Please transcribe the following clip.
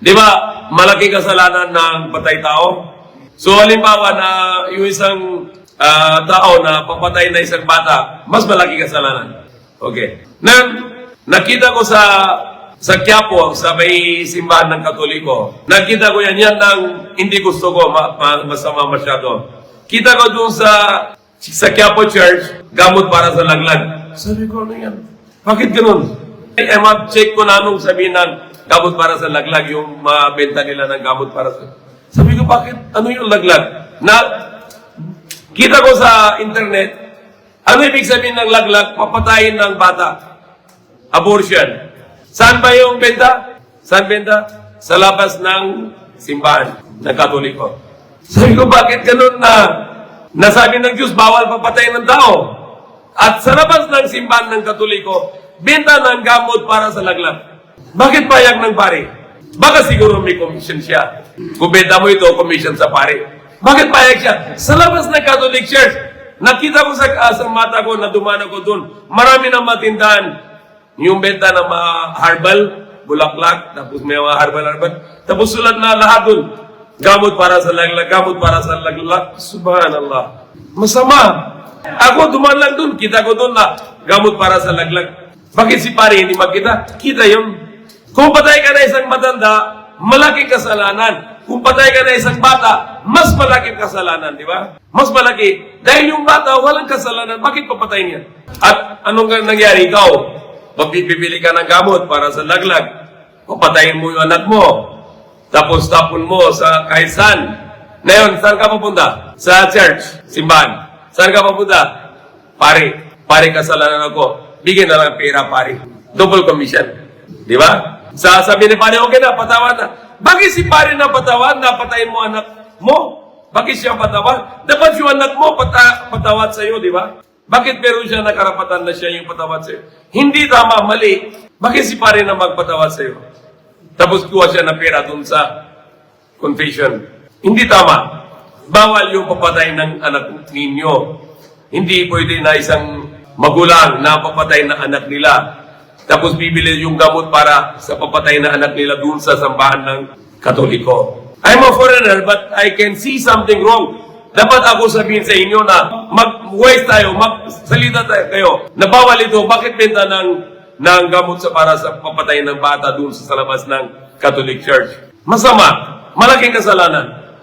Di ba, malaking kasalanan ng patay tao? So, halimbawa na yung isang ah, tao na papatay na isang bata, mas malaki kasalanan. Okay. Na, nakita ko sa sa Quiapo, sa may simbahan ng Katoliko, nakita ko yan, yan ang hindi gusto ko, ma, ma- masama masyado. Kita ko doon sa sa Quiapo Church, gamot para sa laglag. Sabi ko, ano yan? Bakit ganun? Eh, mag-check ko na nung sabihin ng gamot para sa laglag, yung mabenta nila ng gamot para sa... Sabi ko, bakit? Ano yung laglag? Na, kita ko sa internet, ano ibig sabihin ng laglag? Papatayin ng bata. Abortion. Saan ba yung benta? Saan benta? Sa labas ng simbahan ng Katoliko. Sabi ko, bakit ganun na nasabi ng Diyos, bawal papatayin ng tao? At sa labas ng simbahan ng Katoliko, benta ng gamot para sa laglag. Bakit payag ng pare? Baka siguro may commission siya. Kung benta mo ito, commission sa pare. Bakit payag siya? Sa labas ng Catholic Church, nakita ko sa, ah, sa mata ko na dumana ko doon, marami na matindahan. Yung benta ng mga herbal, bulaklak, tapos may mga herbal-herbal. Tapos sulat na lahat doon. Gamot para sa laglag, gamot para sa laglag. Subhanallah. Masama. Ako dumaan lang doon, kita ko doon na gamot para sa laglag. Bakit si pare hindi magkita? Kita yun. Kung patay ka na isang matanda, malaking kasalanan. Kung patay ka na isang bata, mas malaking kasalanan, di ba? Mas malaki. Dahil yung bata, walang kasalanan, bakit papatayin niya? At anong nangyari? Ikaw, magbibili ka ng gamot para sa laglag. Papatayin mo yung anak mo. Tapos tapon mo sa kahit saan. Ngayon, saan ka pupunta? Sa church, simbahan. Saan ka pupunta? Pare, pare kasalanan ako. Bigyan na lang pera, pare. Double commission. Di ba? Sa sabi ni pare, okay na, patawan na. Bakit si pare na patawan, napatayin mo anak mo? Bakit siya patawan? Dapat yung anak mo pata, patawad sa'yo, di ba? Bakit meron siya na karapatan na siya yung patawad sa'yo? Hindi tama, mali. Bakit si pare na magpatawad sa'yo? Tapos kuha siya ng pera dun sa confession. Hindi tama. Bawal yung papatay ng anak ninyo. Hindi pwede na isang magulang na papatay ng anak nila. Tapos bibili yung gamot para sa papatay na anak nila dun sa sambahan ng Katoliko. I'm a foreigner but I can see something wrong. Dapat ako sabihin sa inyo na mag-waste tayo, magsalita tayo kayo. Na bawal ito, bakit benta ng, ng gamot sa para sa papatay ng bata dun sa labas ng Catholic Church? Masama. Malaking kasalanan.